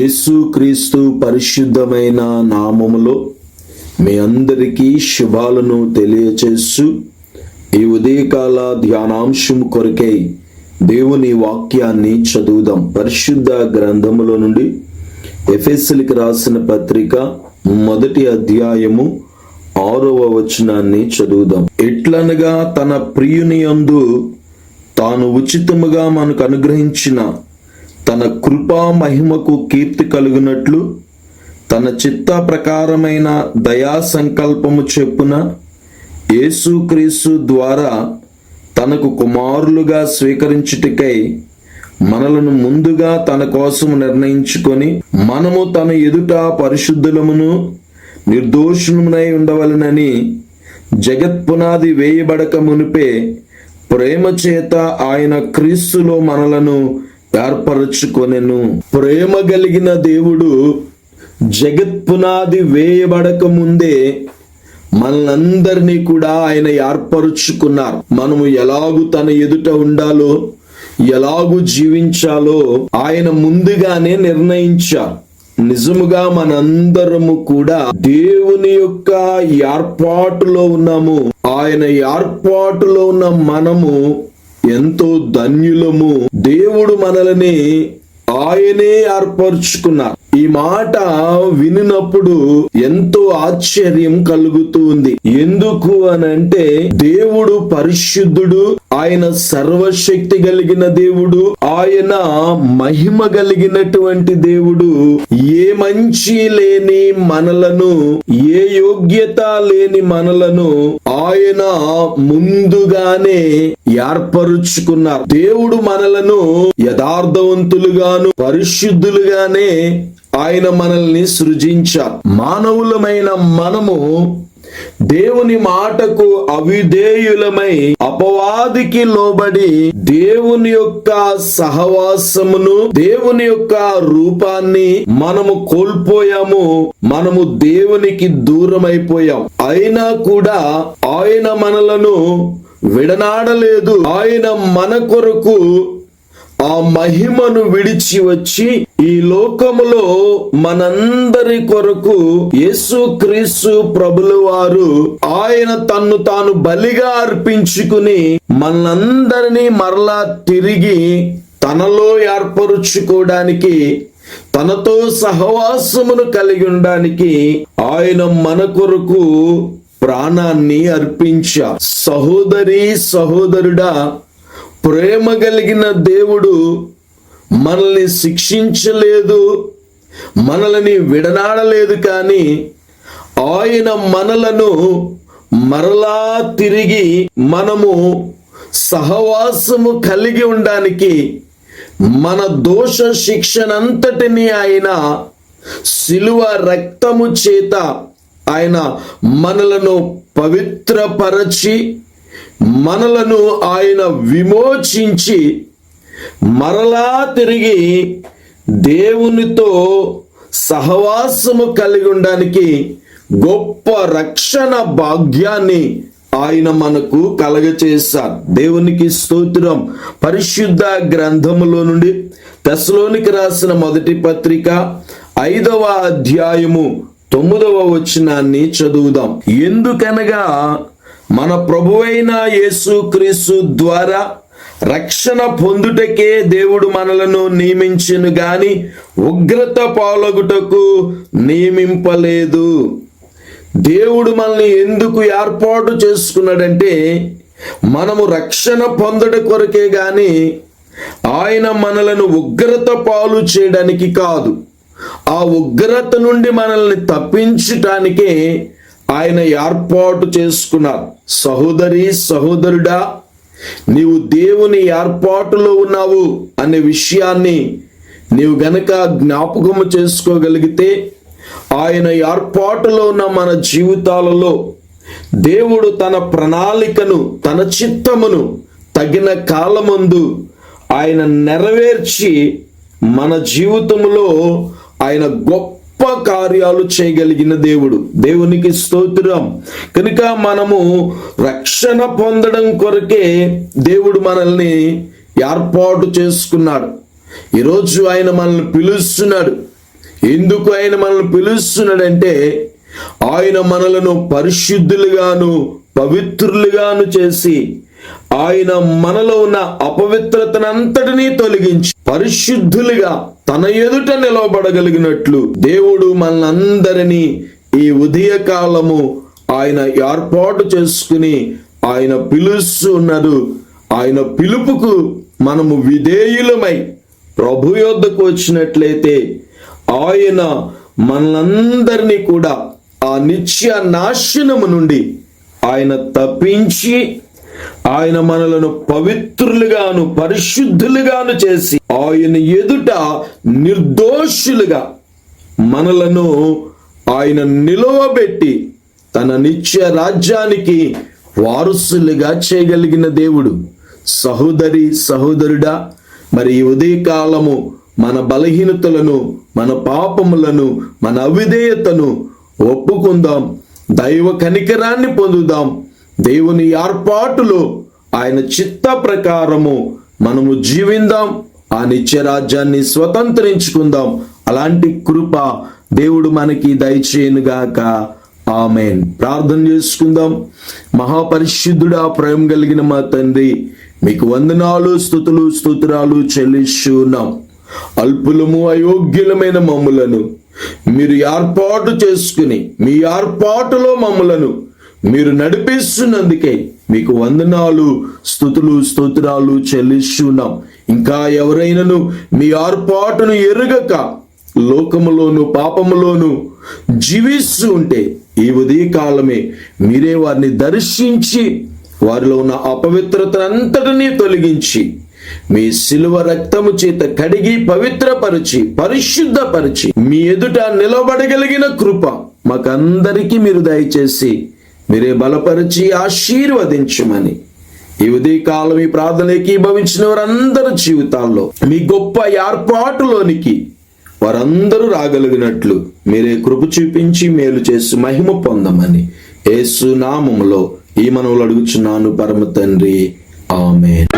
యేసుక్రీస్తు పరిశుద్ధమైన నామములో మీ అందరికీ శుభాలను తెలియచేస్తూ ఈ ఉదయకాల ధ్యానాంశం కొరకై దేవుని వాక్యాన్ని చదువుదాం. పరిశుద్ధ గ్రంథములో నుండి ఎఫెస్సిలికి రాసిన పత్రిక మొదటి అధ్యాయము ఆరవ వచనాన్ని చదువుదాం. ఎట్లనగా తన ప్రియుని యందు తాను ఉచితముగా మనకు అనుగ్రహించిన తన కృపా మహిమకు కీర్తి కలుగునట్లు తన చిత్త ప్రకారమైన దయా సంకల్పము చెప్పున యేసుక్రీస్తు ద్వారా తనకు కుమారులుగా స్వీకరించుటకై మనలను ముందుగా తన కోసం నిర్ణయించుకొని మనము తన ఎదుట పరిశుద్ధులమును నిర్దోషమునై ఉండవలనని జగత్పునాది వేయబడక మునిపే ప్రేమ చేత ఆయన క్రీస్తులో మనలను ఏర్పరచుకొనెను. ప్రేమ కలిగిన దేవుడు జగత్పునాది వేయబడక ముందే మనలందరినీ కూడా ఆయన ఏర్పరుచుకున్నారు. మనము ఎలాగు తన ఎదుట ఉండాలో ఎలాగు జీవించాలో ఆయన ముందుగానే నిర్ణయించారు. నిజముగా మనందరము కూడా దేవుని యొక్క ఏర్పాటులో ఉన్నాము. ఆయన ఏర్పాటులో ఉన్న మనము ఎంతో ధన్యులము. దేవుడు మనల్ని ఆయనే ఏర్పరచుకున్నారు. ఈ మాట వినినప్పుడు ఎంతో ఆశ్చర్యం కలుగుతుంది ఎందుకు అని అంటే దేవుడు పరిశుద్ధుడు ఆయన సర్వశక్తి కలిగిన దేవుడు ఆయన మహిమ కలిగినటువంటి దేవుడు. ఏ మంచి లేని మనలను ఏ యోగ్యత లేని మనలను ఆయన ముందుగానే ఏర్పరుచుకున్నారు. దేవుడు మనలను యథార్థవంతులుగాను పరిశుద్ధులుగానే ఆయన మనల్ని సృజించారు. మానవులమైన మనము దేవుని మాటకు అవిధేయులమై అపవాదికి లోబడి దేవుని యొక్క సహవాసమును దేవుని యొక్క రూపాన్ని మనము కోల్పోయాము మనము దేవునికి దూరం అయిపోయాం అయినా కూడా ఆయన మనలను విడనాడలేదు. ఆయన మన కొరకు ఆ మహిమను విడిచి వచ్చి ఈ లోకములో మనందరి కొరకు యేసు క్రీస్తు ప్రభుల వారు ఆయన తన్ను తాను బలిగా అర్పించుకుని మనందరినీ మరలా తిరిగి తనలో ఏర్పరుచుకోవడానికి తనతో సహవాసమును కలిగి ఉండడానికి ఆయన మన కొరకు ప్రాణాన్ని అర్పించ సహోదరి సహోదరుడా ప్రేమ కలిగిన దేవుడు మనల్ని శిక్షించలేదు మనల్ని విడనాడలేదు కానీ ఆయన మనలను మరలా తిరిగి మనము సహవాసము కలిగి ఉండడానికి మన దోష శిక్షనంతటిని ఆయన శిలువ రక్తము చేత ఆయన మనలను పవిత్రపరచి మనలను ఆయన విమోచించి మరలా తిరిగి దేవునితో సహవాసము కలిగి ఉండడానికి గొప్ప రక్షణ భాగ్యాన్ని ఆయన మనకు కలగచేశారు. దేవునికి స్తోత్రం. పరిశుద్ధ గ్రంథములో నుండి దశలోనికి రాసిన మొదటి పత్రిక ఐదవ అధ్యాయము తొమ్మిదవ వచనాన్ని చదువుదాం. ఎందుకనగా మన ప్రభువైన యేసుక్రీస్తు ద్వారా రక్షణ పొందుటకే దేవుడు మనలను నియమించను గాని ఉగ్రత పాలగుటకు నియమింపలేదు. దేవుడు మనల్ని ఎందుకు ఏర్పాటు చేసుకున్నాడంటే మనము రక్షణ పొందట కొరకే గాని ఆయన మనలను ఉగ్రత పాలు చేయడానికి కాదు. ఆ ఉగ్రత నుండి మనల్ని తప్పించటానికే ఆయన ఏర్పాటు చేసుకున్నారు సహోదరి సహోదరుడా నీవు దేవుని ఏర్పాటులో ఉన్నావు అనే విషయాన్ని నీవు గనక జ్ఞాపకము చేసుకోగలిగితే ఆయన ఏర్పాటులో ఉన్న మన జీవితాలలో దేవుడు తన ప్రణాళికను తన చిత్తమును తగిన కాలమందు ఆయన నెరవేర్చి మన జీవితంలో ఆయన గొప్ప కార్యాలు చేయగలిగిన దేవుడు. దేవునికి స్తోత్రం. కనుక మనము రక్షణ పొందడం కొరకే దేవుడు మనల్ని ఏర్పాటు చేసుకున్నాడు. ఈరోజు ఆయన మనల్ని పిలుస్తున్నాడు. ఎందుకు ఆయన మనల్ని పిలుస్తున్నాడంటే ఆయన మనలను పరిశుద్ధులుగాను పవిత్రులుగాను చేసి ఆయన మనలో ఉన్న అపవిత్రతనంతటినీ తొలగించి పరిశుద్ధులుగా తన ఎదుట నిలవబడగలిగినట్లు దేవుడు మనందరినీ ఈ ఉదయకాలము ఆయన ఏర్పాటు చేసుకుని ఆయన పిలుస్తున్నారు ఆయన పిలుపుకు మనము విధేయులమై ప్రభు యొద్దకు వచ్చినట్లయితే ఆయన మనలందరినీ కూడా ఆ నిత్య నాశనము నుండి ఆయన తప్పించి ఆయన మనలను పవిత్రులుగాను పరిశుద్ధులుగాను చేసి ఆయన ఎదుట నిర్దోషులుగా మనలను ఆయన నిలవబెట్టి తన నిత్య రాజ్యానికి వారసులుగా చేయగలిగిన దేవుడు. సహోదరి సహోదరుడా మరి ఈ ఉదయకాలము మన బలహీనతలను మన పాపములను మన అవిధేయతను ఒప్పుకుందాం. దైవ కనికరాన్ని పొందుదాం. దేవుని ఏర్పాటులో ఆయన చిత్త ప్రకారము మనము జీవిందాం ఆ నిత్య రాజ్యాన్ని స్వతంత్రించుకుందాం. అలాంటి కృప దేవుడు మనకి దయచేయనుగాక. ఆమెన్. ప్రార్థన చేసుకుందాం. మహాపరిశుద్ధుడా ప్రేమ కలిగిన మా తండ్రి మీకు వందనాలు స్థుతులు స్తోత్రాలు చెల్లిస్తున్నాం. అల్పులము అయోగ్యులమైన మమ్ములను మీరు ఏర్పాటు చేసుకుని మీ ఏర్పాటులో మమ్ములను మీరు నడిపిస్తున్నందుకే మీకు వందనాలు స్థుతులు స్తోత్రాలు చెల్లిస్తున్నాం. ఇంకా ఎవరైనాను మీ ఏర్పాటును ఎరుగక లోకములోను పాపములోను జీవిస్తూ ఉంటే ఈ ఉదయకాలమే మీరే వారిని దర్శించి వారిలో ఉన్న అపవిత్రత అంతటిని తొలగించి మీ శిలువ రక్తము చేత కడిగి పవిత్రపరిచి పరిశుద్ధపరిచి మీ ఎదుట నిలబడగలిగిన కృప మాకందరికీ మీరు దయచేసి మీరే బలపరిచి ఆశీర్వదించమని. ఈ ఉదయకాలం ఈ ప్రార్థన ఏకీభవించిన వారందరి జీవితాల్లో మీ గొప్ప ఏర్పాటులోనికి వారందరూ రాగలిగినట్లు మీరే కృప చూపించి మేలు చేసి మహిమ పొందమని. యేసు నామములో ఈ మనవులు అడుగుచున్నాను పరమ తండ్రి. ఆమెన్.